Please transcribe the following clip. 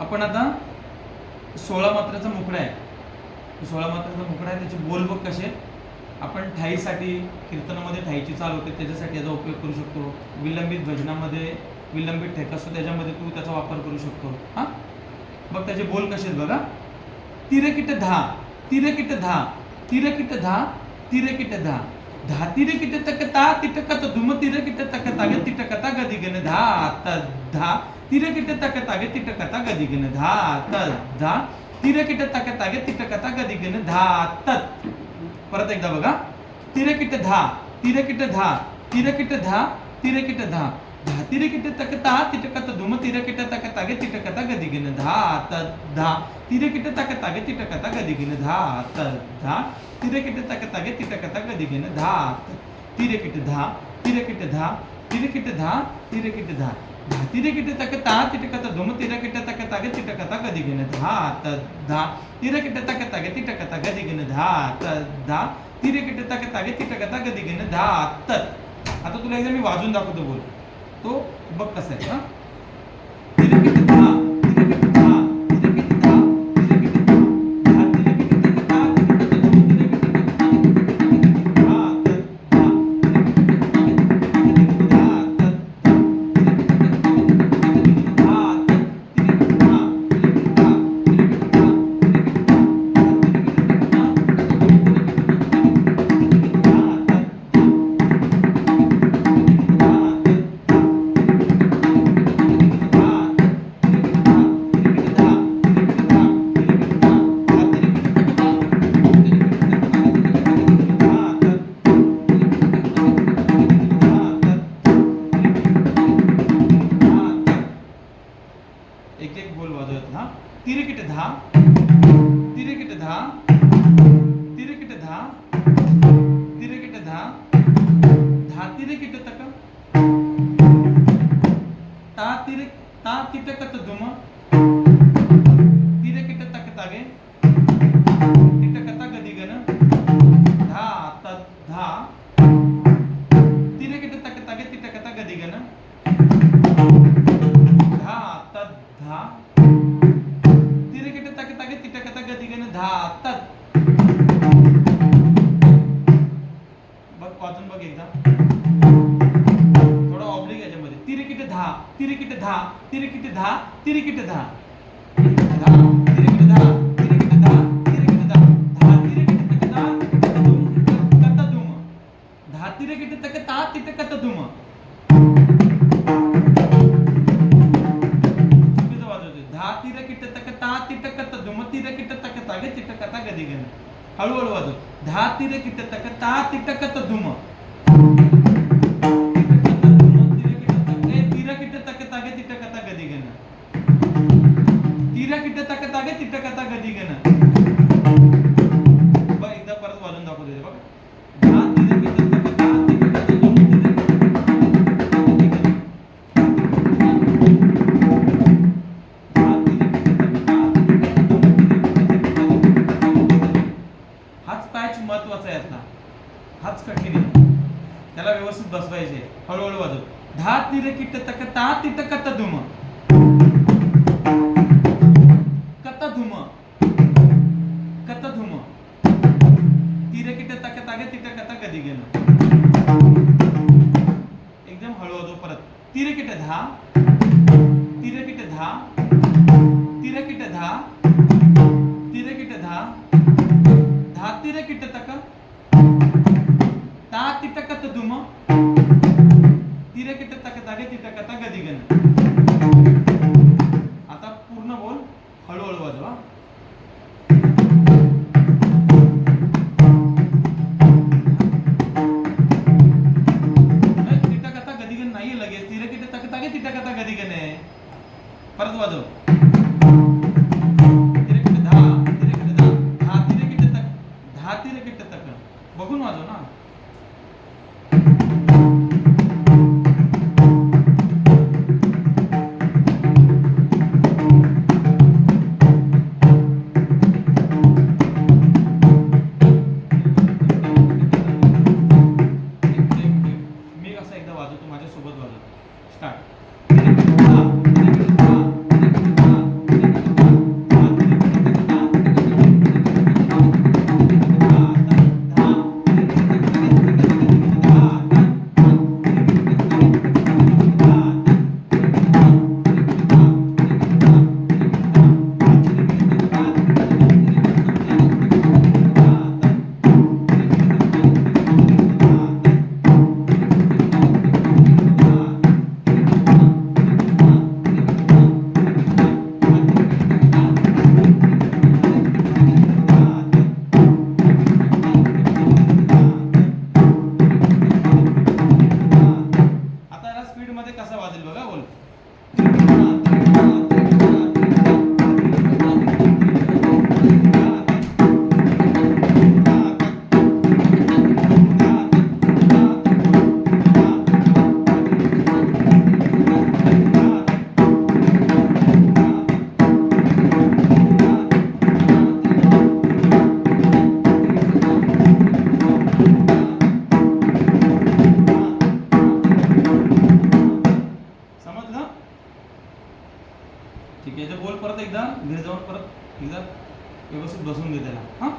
आपण आता सोळा मात्राचा मुकडा आहे. सोळा मात्राचा मुकडा आहे त्याचे बोल बघ कसे? आपण ठाईसाठी कीर्तनामध्ये ठाईची चाल होते त्याच्यासाठी याचा उपयोग करू शकतो. विलंबित भजनामध्ये विलंबित ठेका असतो त्याच्यामध्ये तू त्याचा वापर करू शकतो. हां? बघ त्याचे बोल कसे आहेत बघा. तिरकिट धा तिरकिट धा तिरकिट धा तिरकिट धा. धा तिरकिट तक ता तिटकत धुम तिरकिट तक ताग तिटकता गदी गन धा त धा. तिरकिट तक ताग तिटकता गदी गन धा त धा. तिरकिट तक ताग तिटकता गदी गन धा तत परत एकदा बघा. तिरकिट धा तिरकिट धा तिरकिट धा तिरकिट धा. धा तिरकिट तकता ता तिटकत धुम तिरकिट तक तागे गदी गदिगिन धा त धा तिरकिट तक तागे गदी गदिगिन धा त धा तिरे तिरकिट तक तागे गदी गदिगिन धा त तिरकिट धा तिरकिट धा तिरे तिरकिट धा तिरकिट धा धा तिरे किटे तक ता तिटकत धुम तिरकिट तक तागे तिटकता गदिगिन धा त धा तिरकिट तक तागे गदी गदिगिन धा त धा तिरे तिरकिट तक तागे गदी गदिगिन धा त आता तुला एकदा मी वाजून दाखवतो बोल बघ कसा आहे हा एक एक बोल वाजवत हा तिरकिट धा। तिरकिट धा। तिरकिट धा। तिरकिट धा। धा तिरकिट तक। ता तिरे ता तिटकत धुम धुम तिरकिट तक तागे तिटकता गदिगन हळूहळू वाजव. धा तिरकिट तक ता तिटकत धुम. महत्त्वाचा आहे यातला हाच कठीण आहे. त्याला व्यवस्थित बसवायचे हळूहळू वाजव. धा तिरे किट तक ता तिट कत धुम. कत धुम. कत धुम. तिरे किट तक तागे तिट कत कधी गेलं. एकदम हळू वाजव परत. तिरे किट धा. तिरे किट धा. तिरे किट धा. तिरे किट धा. धा तिरे किट तक। ता तिटकत धुम तिरे किट तक तागे तिटकता गदिगन आता पूर्ण बोल हळूहळू वाजवा। नाही, तिटकता गण नाहीये लगेच. तिरे किट तक तागे तिटकता गदिगन आहे. परत वाजव. बघून वाजव ना घरी जाऊन परत एकदा व्यवस्थित बसवून घे त्याला. हां?